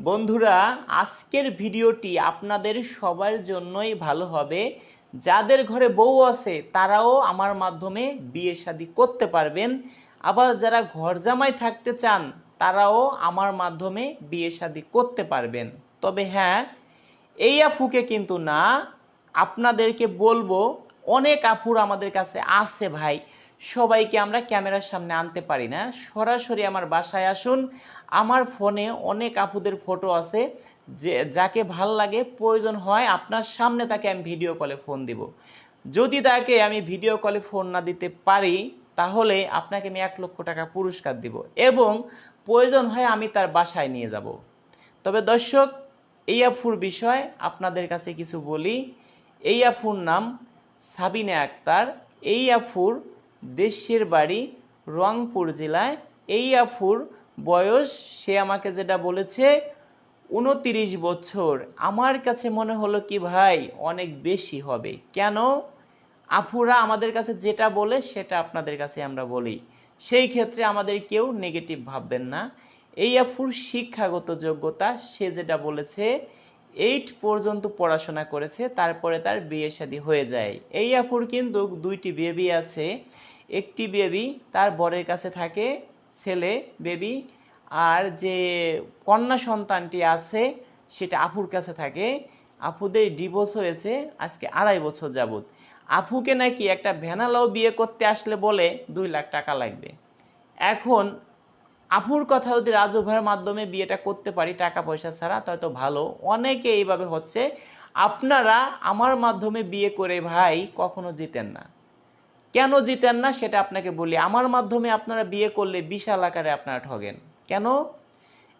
বন্ধুরা, আজকের ভিডিওটি আপনাদের সবার জন্যই ভালো হবে। যাদের ঘরে বউ আছে, তারাও আমার মাধ্যমে বিয়ে শাদী করতে পারবেন। আবার যারা ঘর জামাই থাকতে চান, তারাও আমার মাধ্যমে বিয়ে শাদী করতে পারবেন। তবে হ্যাঁ এই আফুকে কিন্তু না, আপনাদেরকে বলব, অনেক আফুর আমাদের কাছে আছে ভাই। সবাইকে আমরা ক্যামেরার সামনে আনতে পারি না। সরাসরি আমার বাসায় আসুন। আমার ফোনে অনেক আপুদের ফটো আছে, যে, যাকে ভালো লাগে, প্রয়োজন হয় আপনার সামনে তাকে আমি ভিডিও কলে ফোন দিব। যদি তাকে আমি ভিডিও কলে ফোন না দিতে পারি, তাহলে আপনাকে আমি এক লক্ষ টাকা পুরস্কার দিব এবং প্রয়োজন হয় আমি তার বাসায় নিয়ে যাব। তবে দর্শক, এই আফুর বিষয় আপনাদের কাছে কিছু বলি। এই আফুর নাম সাবিনা আক্তার। এই আফুর দেশের বাড়ি রংপুর জেলায়। এই আফুর বয়স, সে আমাকে যেটা বলেছে, উনতিরিশ বছর। আমার কাছে মনে হলো কি ভাই, অনেক বেশি হবে। কেন? আফুরা আমাদের কাছে যেটা বলে, সেটা আপনাদের কাছে আমরা বলি। সেই ক্ষেত্রে আমাদের কেউ নেগেটিভ ভাববেন না। এই আফুর শিক্ষাগত যোগ্যতা, সে যেটা বলেছে এইট পর্যন্ত পড়াশোনা করেছে, তারপরে তার বিয়ে শাদী হয়ে যায়। এই আফুর কিন্তু দুইটি বেবি আছে। একটি বেবি তার বরের কাছে থাকে, ছেলে, বেবি, আর যে কন্যা সন্তানটি আছে, সেটা আফুর কাছে থাকে। আফুদের ডিভোর্স হয়েছে আজকে আড়াই বছর যাবত আফুকে নাকি একটা ভ্যানালাও বিয়ে করতে আসলে বলে দুই লাখ টাকা লাগবে। এখন আফুর কথা যদি রাজু ভাইয়ের মাধ্যমে বিয়েটা করতে পারি টাকা পয়সা ছাড়া তাই তো ভালো। অনেকে এইভাবে হচ্ছে, আপনারা আমার মাধ্যমে বিয়ে করে ভাই কখনো জিতেন না। কেন জিতেন না সেটা আপনাকে বলি। আমার মাধ্যমে আপনারা বিয়ে করলে বিশাল আকারে আপনারা ঠগেন। কেন?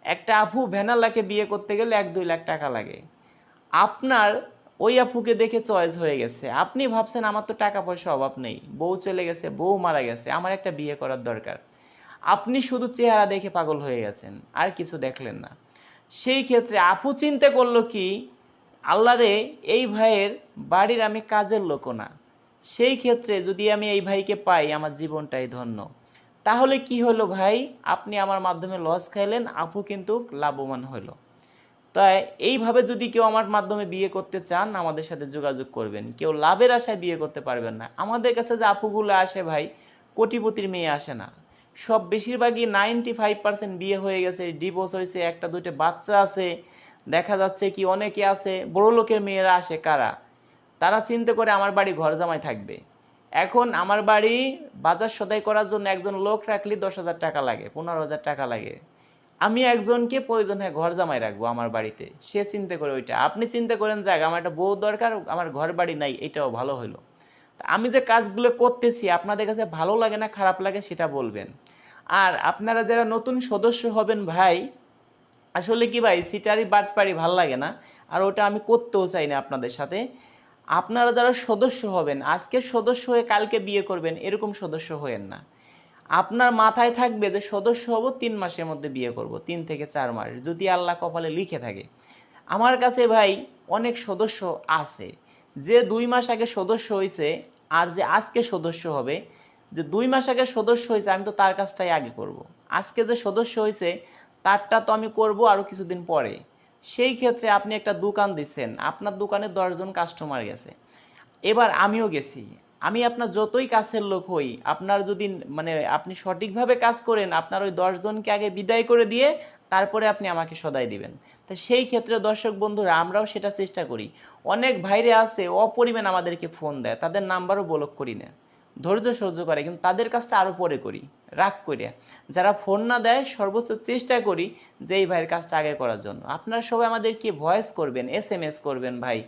একটা আফু ভ্যানালাকে বিয়ে করতে গেলে এক দুই লাখ টাকা লাগে। আপনার ওই আফুকে দেখে চয়েস হয়ে গেছে। আপনি ভাবছেন আমার তো টাকা পয়সা অভাব নেই। বউ চলে গেছে, বউ মারা গেছে। আমার একটা বিয়ে করার দরকার। আপনি শুধু চেহারা দেখে পাগল হয়ে গেছেন, আর কিছু দেখলেন না। সেই ক্ষেত্রে আফু চিন্তা করল কি, আল্লাহরে এই ভাইয়ের বাড়ির আমি কাজের লোকও না। সেই ক্ষেত্রে যদি আমি এই ভাইকে পাই, আমার জীবনটাই ধন্য। তাহলে কি হলো ভাই? আপনি আমার মাধ্যমে লস খাইলেন, আপু কিন্তু লাভবান হলো তাই এইভাবে যদি কেউ আমার মাধ্যমে বিয়ে করতে চান, আমাদের সাথে যোগাযোগ করবেন। কেউ লাভের আশায় বিয়ে করতে পারবেন না। আমাদের কাছে যে আপুগুলো আসে ভাই, কোটিপতির মেয়ে আসে না। সব বেশিরভাগই নাইনটি ফাইভ পার্সেন্ট বিয়ে হয়ে গেছে ডিভোর্স হয়েছে একটা দুইটা বাচ্চা আছে, দেখা যাচ্ছে কি অনেকে আছে বড় লোকের মেয়েরা আসে কারা? তারা চিন্তা করে আমার বাড়ি ঘর জামাই থাকবে। এখন আমার বাড়ি বাজার সদাই করার জন্য একজন লোক রাখলে দশ হাজার টাকা লাগে, পনেরো হাজার টাকা লাগে। আমি একজনকে প্রয়োজন হয় ঘর জামাই রাখব আমার বাড়িতে। সে চিন্তা করে ওইটা। আপনি চিন্তা করেন, যাক, আমার একটা বউ দরকার, আমার ঘর বাড়ি নাই, এটাও ভালো হলো। আমি যে কাজগুলো করতেছি, আপনাদের কাছে ভালো লাগে না, খারাপ লাগে, সেটা বলবেন। আর আপনারা যারা নতুন সদস্য হবেন ভাই, আসলে কি ভাই, সিটারি বাটপারি ভালো লাগে না। আর ওটা আমি করতেও চাই না আপনাদের সাথে। আপনারা যারা সদস্য হবেন আজকে সদস্য হয়ে কালকে বিয়ে করবেন, এরকম সদস্য হয়েন না। আপনার মাথায় থাকবে যে সদস্য হব তিন মাসের মধ্যে বিয়ে করব, তিন থেকে চার মাস, যদি আল্লাহ কপালে লিখে থাকে। আমার কাছে ভাই অনেক সদস্য আছে, যে দুই মাস আগে সদস্য হয়েছে আর যে আজকে সদস্য হবে, যে দুই মাস আগে সদস্য হয়েছে আমি তো তার কাজটাই আগে করব। আজকে যে সদস্য হয়েছে তারটা তো আমি করব আরও কিছুদিন পরে। সেই ক্ষেত্রে আপনি একটা দোকান দিচ্ছেন আপনার দোকানে দশজন কাস্টমার গেছে। এবার আমিও গেছি। আমি আপনার যতই কাছের লোক হই, আপনার যদি মানে আপনি সঠিকভাবে কাজ করেন, আপনার ওই দশজনকে আগে বিদায় করে দিয়ে তারপরে আপনি আমাকে সদাই দিবেন। তা সেই ক্ষেত্রে দর্শক বন্ধুরা, আমরাও সেটা চেষ্টা করি। অনেক ভাইরে আছে, অপরিমাণ আমাদেরকে ফোন দেয়, তাদের নাম্বারও ব্লক করি না। ধৈর্য সহ্য করে, কিন্তু তাদের কাজটা আরও পরে করি, রাগ করিয়া যারা ফোন না দেয়, সর্বোচ্চ চেষ্টা করি যে এই ভাইয়ের কাজটা আগে করার জন্য। আপনারা সবাই আমাদেরকে ভয়েস করবেন এস এম এস করবেন ভাই?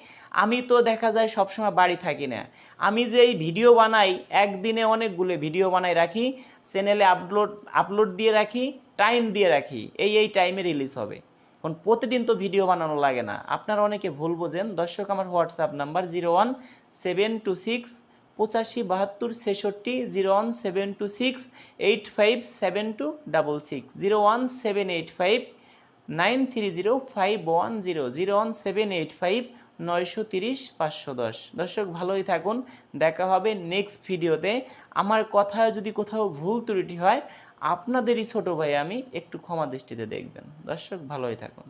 আমি তো দেখা যায় সবসময় বাড়ি থাকি না। আমি যে এই ভিডিও বানাই, একদিনে অনেকগুলো ভিডিও বানাই রাখি চ্যানেলে আপলোড আপলোড দিয়ে রাখি টাইম দিয়ে রাখি, এই এই টাইমে রিলিজ হবে। এখন প্রতিদিন তো ভিডিও বানানো লাগে না। আপনারা অনেকে ভুল বোঝেন। দর্শক আমার WhatsApp number zero one seven two six পঁচাশি, বাহাত্তর, ছেষট্টি, zero one seven two six, eight five seven two double six, zero one seven eight five, nine three zero five one zero zero one seven eight five, নয়শো তিরিশ, পাঁচশো দশ। দর্শক, ভালোই থাকুন। দেখা হবে নেক্সট ভিডিওতে আমার কথায় যদি কোথাও ভুল ত্রুটি হয়, আপনাদেরই ছোট ভাই আমি একটু ক্ষমা দৃষ্টিতে দেখবেন। দর্শক, ভালোই থাকুন।